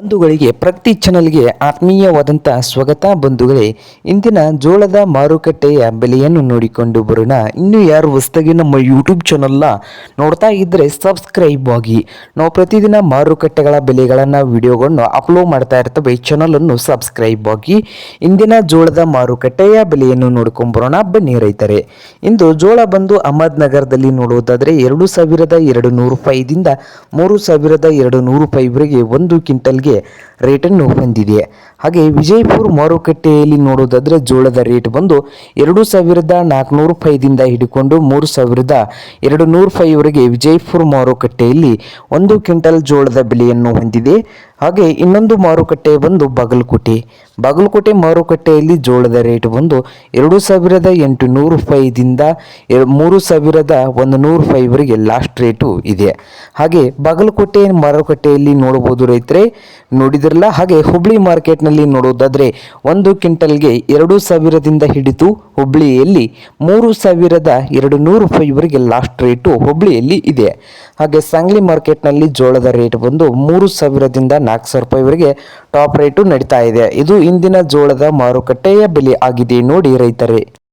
ಬಂಧುಗಳಿಗೆ, ಪ್ರತಿ ಚಾನಲ್ಗೆ ಆತ್ಮೀಯವಾದಂಥ ಸ್ವಾಗತ ಬಂಧುಗಳೇ. ಇಂದಿನ ಜೋಳದ ಮಾರುಕಟ್ಟೆಯ ಬೆಲೆಯನ್ನು ನೋಡಿಕೊಂಡು ಬರೋಣ. ಇನ್ನು ಯಾರು ಹೊಸದಾಗಿ ನಮ್ಮ ಯೂಟ್ಯೂಬ್ ಚಾನಲ್ನ ನೋಡ್ತಾ ಇದ್ದರೆ ಸಬ್ಸ್ಕ್ರೈಬ್ ಆಗಿ. ನಾವು ಪ್ರತಿದಿನ ಮಾರುಕಟ್ಟೆಗಳ ಬೆಲೆಗಳನ್ನು ವಿಡಿಯೋಗಳನ್ನು ಅಪ್ಲೋಡ್ ಮಾಡ್ತಾ ಇರ್ತವೆ. ಚಾನಲನ್ನು ಸಬ್ಸ್ಕ್ರೈಬ್ ಆಗಿ. ಇಂದಿನ ಜೋಳದ ಮಾರುಕಟ್ಟೆಯ ಬೆಲೆಯನ್ನು ನೋಡ್ಕೊಂಡು ಬರೋಣ. ಬನ್ನಿ ರೈತರೆ. ಇಂದು ಜೋಳ ಬಂದು ಅಹಮದ್ನಗರದಲ್ಲಿ ನೋಡುವುದಾದರೆ ಎರಡು ಸಾವಿರದ ಎರಡು ನೂರು ರೂಪಾಯಿದಿಂದ ಮೂರು ಸಾವಿರದ ಎರಡು ನೂರು ರೂಪಾಯಿವರೆಗೆ ಒಂದು ಕ್ವಿಂಟಲ್ಗೆ ಹಾಗೆ ರೇಟನ್ನು ಹೊಂದಿದೆ. ಹಾಗೆ ವಿಜಯಪುರ ಮಾರುಕಟ್ಟೆಯಲ್ಲಿ ನೋಡೋದಾದರೆ ಜೋಳದ ರೇಟ್ ಬಂದು ಎರಡು ಸಾವಿರದ ನಾಲ್ಕುನೂರು ರೂಪಾಯಿದಿಂದ ಹಿಡಿಕೊಂಡು ಮೂರು ಸಾವಿರದ ಎರಡು ನೂರು ರೂಪಾಯಿವರೆಗೆ ವಿಜಯಪುರ ಮಾರುಕಟ್ಟೆಯಲ್ಲಿ ಒಂದು ಕ್ವಿಂಟಲ್ ಜೋಳದ ಬೆಲೆಯನ್ನು ಹೊಂದಿದೆ. ಹಾಗೆ ಇನ್ನೊಂದು ಮಾರುಕಟ್ಟೆ ಬಂದು ಬಾಗಲಕೋಟೆ. ಬಾಗಲಕೋಟೆ ಮಾರುಕಟ್ಟೆಯಲ್ಲಿ ಜೋಳದ ರೇಟ್ ಬಂದು ಎರಡು ಸಾವಿರದ ಎಂಟು ನೂರು ರೂಪಾಯಿದಿಂದ ಮೂರು ಸಾವಿರದ ಒಂದು ನೂರು ರೂಪಾಯಿವರೆಗೆ ಲಾಸ್ಟ್ ರೇಟು ಇದೆ. ಹಾಗೆ ಬಾಗಲಕೋಟೆ ಮಾರುಕಟ್ಟೆಯಲ್ಲಿ ನೋಡಬಹುದು ರೈತರೆ ನೋಡಿದಿರಲ್ಲ ಹಾಗೆ ಹುಬ್ಳಿ ಮಾರ್ಕೆಟ್ನಲ್ಲಿ ನೋಡೋದಾದರೆ ಒಂದು ಕ್ವಿಂಟಲ್ಗೆ ಎರಡು ಸಾವಿರದಿಂದ ಹಿಡಿದು ಹುಬ್ಳಿಯಲ್ಲಿ ಮೂರು ಸಾವಿರದ ಎರಡು ನೂರು ರೂಪಾಯಿವರೆಗೆ ಲಾಸ್ಟ್ ರೇಟು ಹುಬ್ಳಿಯಲ್ಲಿ ಇದೆ. ಹಾಗೆ ಸಾಂಗ್ಲಿ ಮಾರ್ಕೆಟ್ನಲ್ಲಿ ಜೋಳದ ರೇಟ್ ಬಂದು ಮೂರು ಸಾವಿರದಿಂದ ನಾಲ್ಕು ಸಾವಿರ ರೂಪಾಯಿವರೆಗೆ ಟಾಪ್ ರೇಟು ನಡೀತಾ ಇದೆ. ಇದು ಇಂದಿನ ಜೋಳದ ಮಾರುಕಟ್ಟೆಯ ಬೆಲೆ ಆಗಿದೆ ನೋಡಿ ರೈತರೇ.